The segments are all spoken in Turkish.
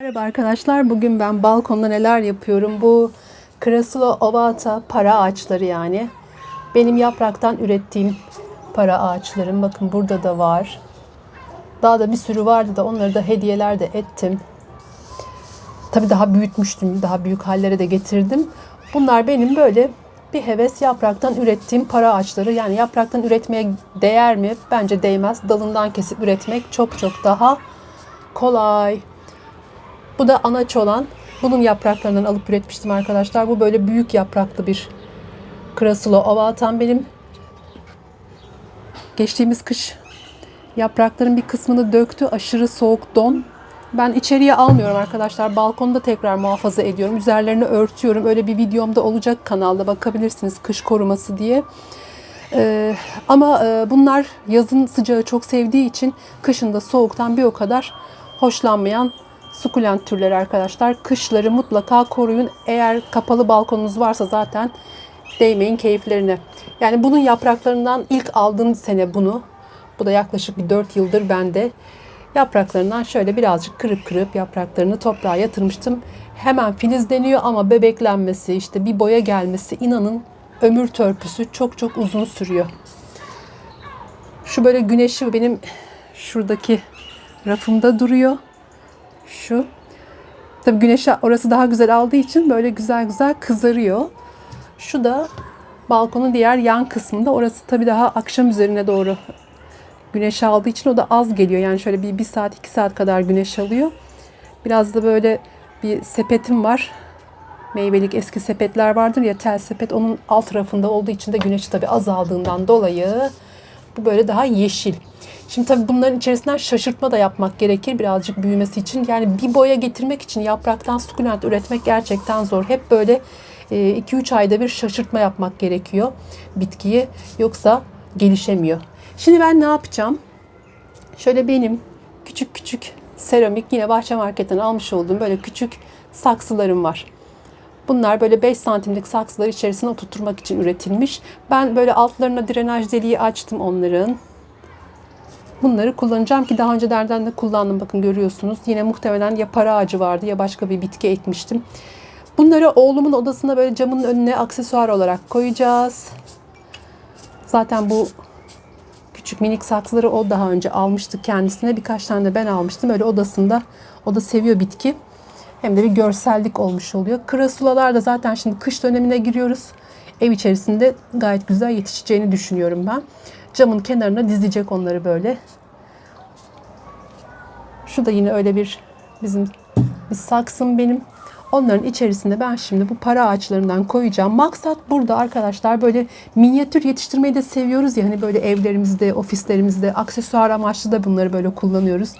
Merhaba arkadaşlar. Bugün ben balkonda neler yapıyorum? Bu Crassula ovata para ağaçları yani. Benim yapraktan ürettiğim para ağaçlarım. Bakın burada da var. Daha da bir sürü vardı da onları da hediyeler de ettim. Tabii daha büyütmüştüm. Daha büyük hallere de getirdim. Bunlar benim böyle bir heves yapraktan ürettiğim para ağaçları. Yani yapraktan üretmeye değer mi? Bence değmez. Dalından kesip üretmek çok çok daha kolay. Bu da anaç olan. Bunun yapraklarından alıp üretmiştim arkadaşlar. Bu böyle büyük yapraklı bir Crassula ovatan benim. Geçtiğimiz kış yaprakların bir kısmını döktü. Aşırı soğuk don. Ben içeriye almıyorum arkadaşlar. Balkonda tekrar muhafaza ediyorum. Üzerlerini örtüyorum. Öyle bir videomda olacak kanalda bakabilirsiniz kış koruması diye. Ee, ama e, bunlar yazın sıcağı çok sevdiği için kışında soğuktan bir o kadar hoşlanmayan sukulent türleri arkadaşlar. Kışları mutlaka koruyun. Eğer kapalı balkonunuz varsa zaten değmeyin keyiflerine. Yani bunun yapraklarından ilk aldığım sene bunu. Bu da yaklaşık bir 4 yıldır bende. Yapraklarından şöyle birazcık kırıp kırıp yapraklarını toprağa yatırmıştım. Hemen filizleniyor ama bebeklenmesi, işte bir boya gelmesi inanın ömür törpüsü çok çok uzun sürüyor. Şu böyle güneşi benim şuradaki rafımda duruyor. Şu. Tabii güneşi orası daha güzel aldığı için böyle güzel güzel kızarıyor. Şu da balkonun diğer yan kısmında. Orası tabii daha akşam üzerine doğru güneş aldığı için o da az geliyor. Yani şöyle bir, bir saat iki saat kadar güneş alıyor. Biraz da böyle bir sepetim var. Meyvelik eski sepetler vardır ya tel sepet. Onun alt tarafında olduğu için de güneş tabii azaldığından dolayı bu böyle daha yeşil. Şimdi tabii bunların içerisinden şaşırtma da yapmak gerekir birazcık büyümesi için. Yani bir boya getirmek için yapraktan sukulent üretmek gerçekten zor. Hep böyle 2-3 ayda bir şaşırtma yapmak gerekiyor bitkiyi. Yoksa gelişemiyor. Şimdi ben ne yapacağım? Şöyle benim küçük küçük seramik yine bahçe marketten almış olduğum böyle küçük saksılarım var. Bunlar böyle 5 santimlik saksılar içerisine oturtmak için üretilmiş. Ben böyle altlarına drenaj deliği açtım onların. Bunları kullanacağım ki daha öncelerden de kullandım. Bakın görüyorsunuz. Yine muhtemelen ya para ağacı vardı ya başka bir bitki ekmiştim. Bunları oğlumun odasına böyle camın önüne aksesuar olarak koyacağız. Zaten bu küçük minik saksıları o daha önce almıştı kendisine. Birkaç tane de ben almıştım. Öyle odasında. O da seviyor bitki. Hem de bir görsellik olmuş oluyor. Krasulalar da zaten şimdi kış dönemine giriyoruz. Ev içerisinde gayet güzel yetişeceğini düşünüyorum ben. Camın kenarına dizecek onları böyle. Şu da yine öyle bir bizim bir saksım benim. Onların içerisinde ben şimdi bu para ağaçlarından koyacağım. Maksat burada arkadaşlar böyle minyatür yetiştirmeyi de seviyoruz ya hani böyle evlerimizde, ofislerimizde aksesuar amaçlı da bunları böyle kullanıyoruz.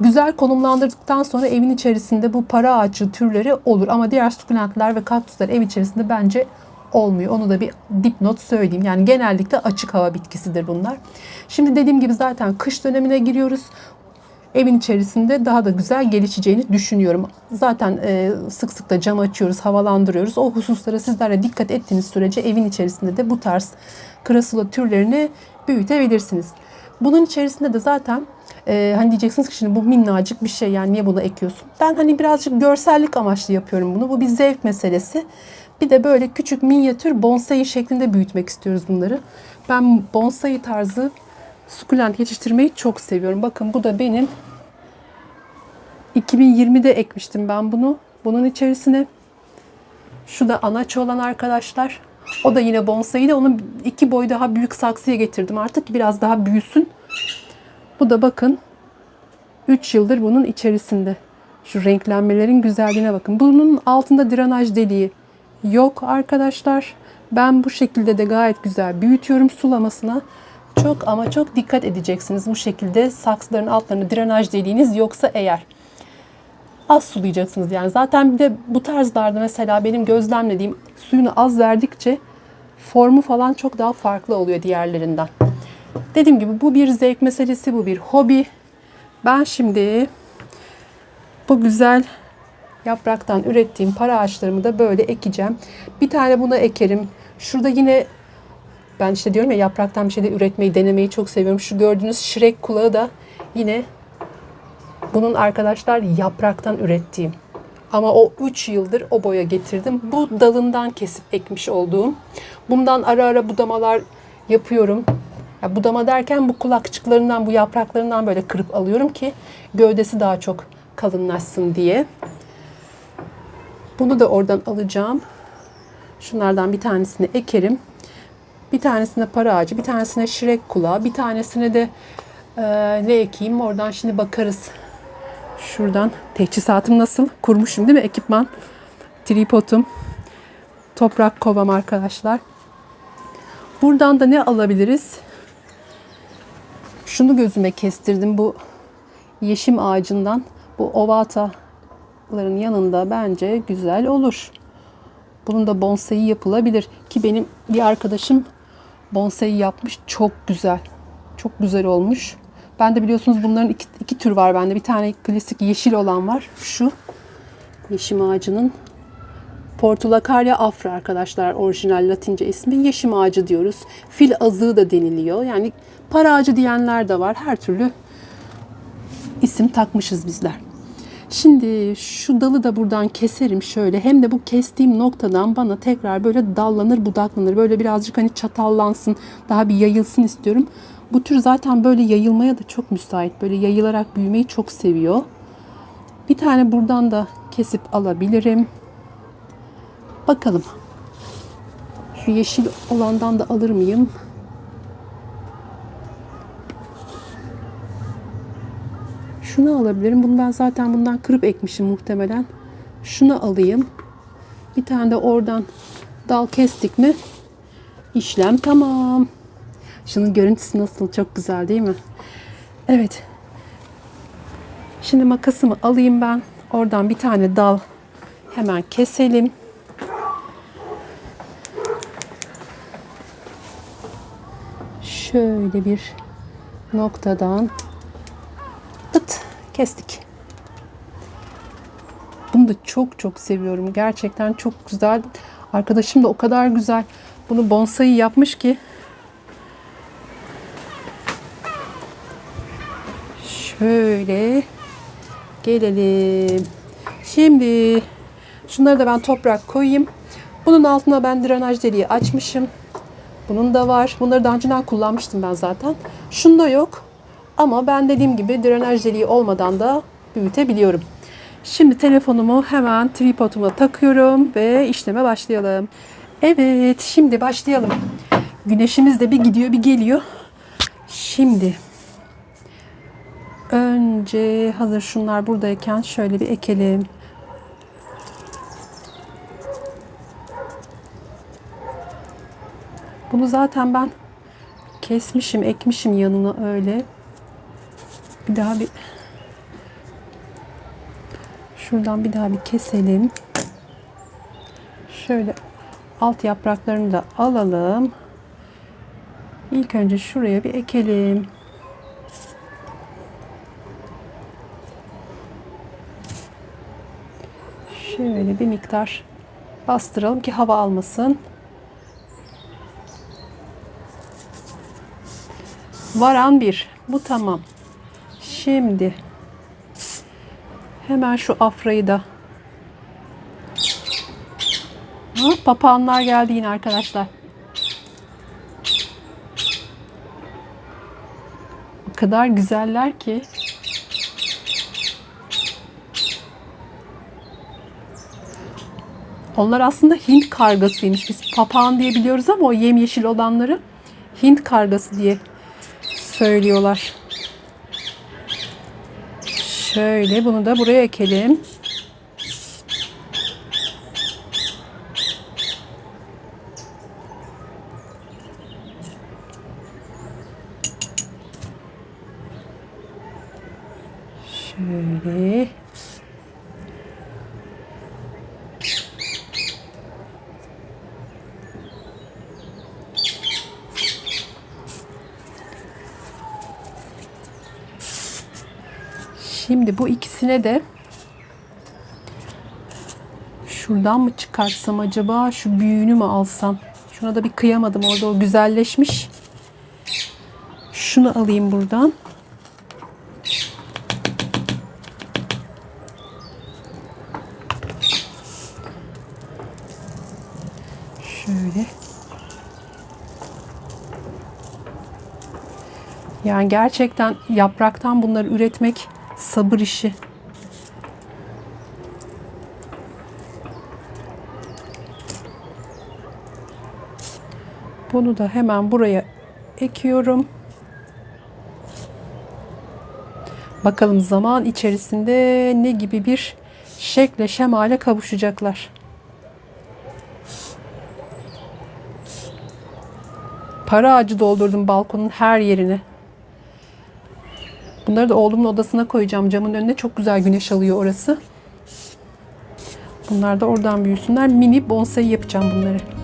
Güzel konumlandırdıktan sonra evin içerisinde bu para ağacı türleri olur ama diğer sukulentler ve kaktüsler ev içerisinde bence olmuyor. Onu da bir dipnot söyleyeyim. Yani genellikle açık hava bitkisidir bunlar. Şimdi dediğim gibi zaten kış dönemine giriyoruz evin içerisinde daha da güzel gelişeceğini düşünüyorum. Zaten e, sık sık da cam açıyoruz, havalandırıyoruz. O hususlara sizler dikkat ettiğiniz sürece evin içerisinde de bu tarz krasula türlerini büyütebilirsiniz. Bunun içerisinde de zaten e, hani diyeceksiniz ki şimdi bu minnacık bir şey yani niye bunu ekiyorsun? Ben hani birazcık görsellik amaçlı yapıyorum bunu. Bu bir zevk meselesi. Bir de böyle küçük minyatür bonsai şeklinde büyütmek istiyoruz bunları. Ben bonsai tarzı sukulent yetiştirmeyi çok seviyorum. Bakın bu da benim 2020'de ekmiştim ben bunu. Bunun içerisine şu da anaç olan arkadaşlar. O da yine bonsai de onun iki boy daha büyük saksıya getirdim artık biraz daha büyüsün. Bu da bakın 3 yıldır bunun içerisinde. Şu renklenmelerin güzelliğine bakın. Bunun altında drenaj deliği yok arkadaşlar. Ben bu şekilde de gayet güzel büyütüyorum sulamasına. Çok ama çok dikkat edeceksiniz bu şekilde saksıların altlarını drenaj deliğiniz yoksa eğer az sulayacaksınız yani. Zaten bir de bu tarzlarda mesela benim gözlemlediğim suyunu az verdikçe formu falan çok daha farklı oluyor diğerlerinden. Dediğim gibi bu bir zevk meselesi, bu bir hobi. Ben şimdi bu güzel yapraktan ürettiğim para ağaçlarımı da böyle ekeceğim. Bir tane buna ekerim. Şurada yine ben işte diyorum ya yapraktan bir şey de üretmeyi, denemeyi çok seviyorum. Şu gördüğünüz şirek kulağı da yine Bunun arkadaşlar yapraktan ürettiğim. Ama o 3 yıldır o boya getirdim. Bu dalından kesip ekmiş olduğum. Bundan ara ara budamalar yapıyorum. Ya budama derken bu kulakçıklarından, bu yapraklarından böyle kırıp alıyorum ki gövdesi daha çok kalınlaşsın diye. Bunu da oradan alacağım. Şunlardan bir tanesini ekerim. Bir tanesine para ağacı, bir tanesine şirek kulağı, bir tanesine de e, ne ekeyim oradan şimdi bakarız. Şuradan teçhizatım nasıl? Kurmuşum değil mi? Ekipman, tripodum, toprak kovam arkadaşlar. Buradan da ne alabiliriz? Şunu gözüme kestirdim. Bu yeşim ağacından bu ovataların yanında bence güzel olur. Bunun da bonsai yapılabilir ki benim bir arkadaşım bonsai yapmış. Çok güzel. Çok güzel olmuş. Ben de biliyorsunuz bunların iki, iki tür var bende. Bir tane klasik yeşil olan var. Şu yeşim ağacının Portulacarya afra arkadaşlar orijinal latince ismi. Yeşim ağacı diyoruz. Fil azığı da deniliyor. Yani para ağacı diyenler de var. Her türlü isim takmışız bizler. Şimdi şu dalı da buradan keserim şöyle. Hem de bu kestiğim noktadan bana tekrar böyle dallanır budaklanır. Böyle birazcık hani çatallansın. Daha bir yayılsın istiyorum. Bu tür zaten böyle yayılmaya da çok müsait. Böyle yayılarak büyümeyi çok seviyor. Bir tane buradan da kesip alabilirim. Bakalım. Şu yeşil olandan da alır mıyım? Şunu alabilirim. Bunu ben zaten bundan kırıp ekmişim muhtemelen. Şunu alayım. Bir tane de oradan dal kestik mi? İşlem tamam. Şunun görüntüsü nasıl? Çok güzel değil mi? Evet. Şimdi makasımı alayım ben. Oradan bir tane dal hemen keselim. Şöyle bir noktadan Pıt kestik. Bunu da çok çok seviyorum. Gerçekten çok güzel. Arkadaşım da o kadar güzel bunu bonsai yapmış ki. Şöyle gelelim. Şimdi şunları da ben toprak koyayım. Bunun altına ben drenaj deliği açmışım. Bunun da var. Bunları daha önceden kullanmıştım ben zaten. Şunda yok. Ama ben dediğim gibi drenaj deliği olmadan da büyütebiliyorum. Şimdi telefonumu hemen tripoduma takıyorum ve işleme başlayalım. Evet, şimdi başlayalım. Güneşimiz de bir gidiyor bir geliyor. Şimdi önce hazır şunlar buradayken şöyle bir ekelim. Bunu zaten ben kesmişim, ekmişim yanına öyle. Bir daha bir şuradan bir daha bir keselim. Şöyle alt yapraklarını da alalım. İlk önce şuraya bir ekelim. Şöyle bir miktar bastıralım ki hava almasın. Varan bir. Bu tamam. Şimdi hemen şu afrayı da ha, papağanlar geldi yine arkadaşlar. O kadar güzeller ki. Onlar aslında Hint kargasıymış. Biz papağan diye biliyoruz ama o yemyeşil olanları Hint kargası diye söylüyorlar. Şöyle bunu da buraya ekelim. bu ikisine de şuradan mı çıkarsam acaba? Şu büyüğünü mü alsam? Şuna da bir kıyamadım. Orada o güzelleşmiş. Şunu alayım buradan. Şöyle. Yani gerçekten yapraktan bunları üretmek sabır işi. Bunu da hemen buraya ekiyorum. Bakalım zaman içerisinde ne gibi bir şekle şemale kavuşacaklar. Para ağacı doldurdum balkonun her yerine. Bunları da oğlumun odasına koyacağım. Camın önüne çok güzel güneş alıyor orası. Bunlar da oradan büyüsünler. Mini bonsai yapacağım bunları.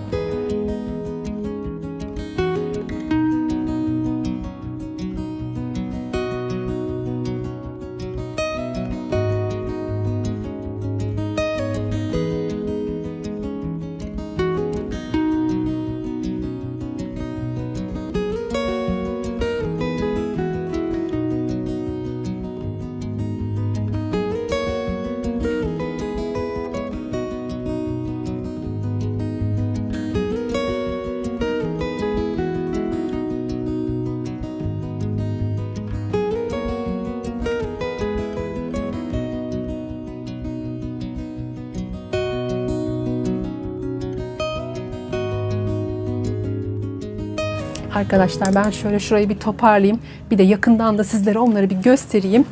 Arkadaşlar ben şöyle şurayı bir toparlayayım. Bir de yakından da sizlere onları bir göstereyim.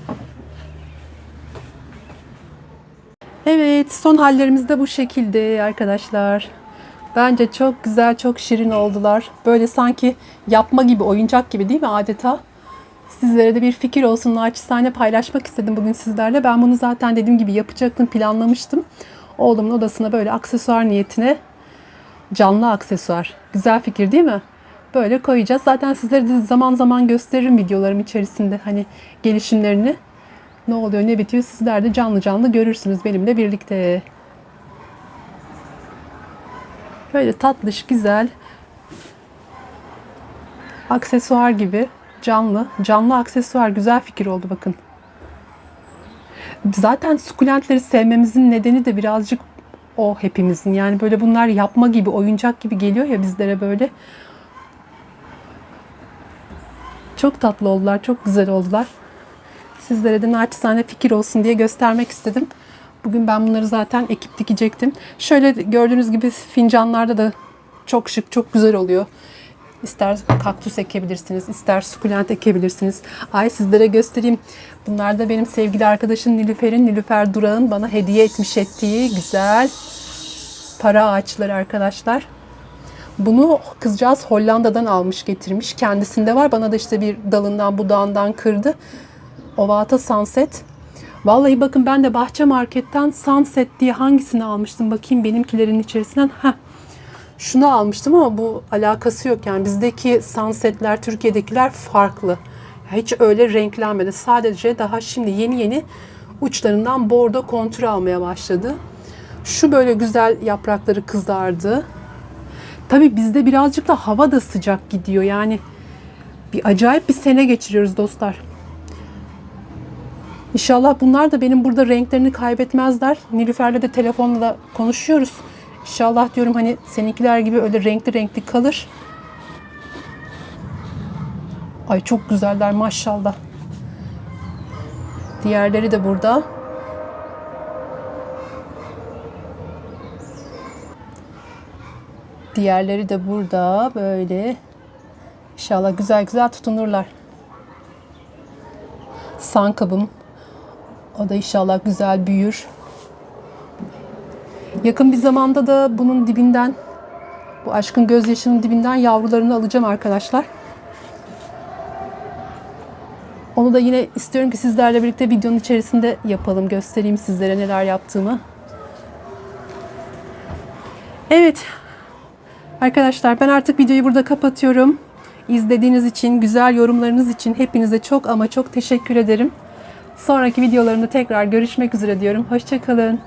Evet son hallerimiz de bu şekilde arkadaşlar. Bence çok güzel, çok şirin oldular. Böyle sanki yapma gibi, oyuncak gibi değil mi adeta? Sizlere de bir fikir olsun. Naçizane paylaşmak istedim bugün sizlerle. Ben bunu zaten dediğim gibi yapacaktım, planlamıştım. Oğlumun odasına böyle aksesuar niyetine canlı aksesuar. Güzel fikir değil mi? Böyle koyacağız. Zaten sizlere de zaman zaman gösteririm videolarım içerisinde hani gelişimlerini. Ne oluyor, ne bitiyor sizler de canlı canlı görürsünüz benimle birlikte. Böyle tatlış, güzel aksesuar gibi canlı, canlı aksesuar güzel fikir oldu bakın. Zaten sukulentleri sevmemizin nedeni de birazcık o hepimizin. Yani böyle bunlar yapma gibi, oyuncak gibi geliyor ya bizlere böyle. Çok tatlı oldular, çok güzel oldular. Sizlere de naçizane fikir olsun diye göstermek istedim. Bugün ben bunları zaten ekip dikecektim. Şöyle gördüğünüz gibi fincanlarda da çok şık, çok güzel oluyor. İster kaktüs ekebilirsiniz, ister sukulent ekebilirsiniz. Ay sizlere göstereyim. Bunlar da benim sevgili arkadaşım Nilüfer'in, Nilüfer Durağ'ın bana hediye etmiş ettiği güzel para ağaçları arkadaşlar. Bunu kızcağız Hollanda'dan almış getirmiş. Kendisinde var. Bana da işte bir dalından budağından kırdı. Ovata Sunset. Vallahi bakın ben de bahçe marketten Sunset diye hangisini almıştım bakayım benimkilerin içerisinden. Heh. Şunu almıştım ama bu alakası yok yani bizdeki sunsetler Türkiye'dekiler farklı. Hiç öyle renklenmedi. Sadece daha şimdi yeni yeni uçlarından bordo kontur almaya başladı. Şu böyle güzel yaprakları kızardı. Tabii bizde birazcık da hava da sıcak gidiyor. Yani bir acayip bir sene geçiriyoruz dostlar. İnşallah bunlar da benim burada renklerini kaybetmezler. Nilüfer'le de telefonla da konuşuyoruz. İnşallah diyorum hani seninkiler gibi öyle renkli renkli kalır. Ay çok güzeller maşallah. Diğerleri de burada. Diğerleri de burada böyle. İnşallah güzel güzel tutunurlar. Sankabım. O da inşallah güzel büyür. Yakın bir zamanda da bunun dibinden, bu aşkın gözyaşının dibinden yavrularını alacağım arkadaşlar. Onu da yine istiyorum ki sizlerle birlikte videonun içerisinde yapalım. Göstereyim sizlere neler yaptığımı. Evet. Arkadaşlar ben artık videoyu burada kapatıyorum. İzlediğiniz için, güzel yorumlarınız için hepinize çok ama çok teşekkür ederim. Sonraki videolarımda tekrar görüşmek üzere diyorum. Hoşçakalın.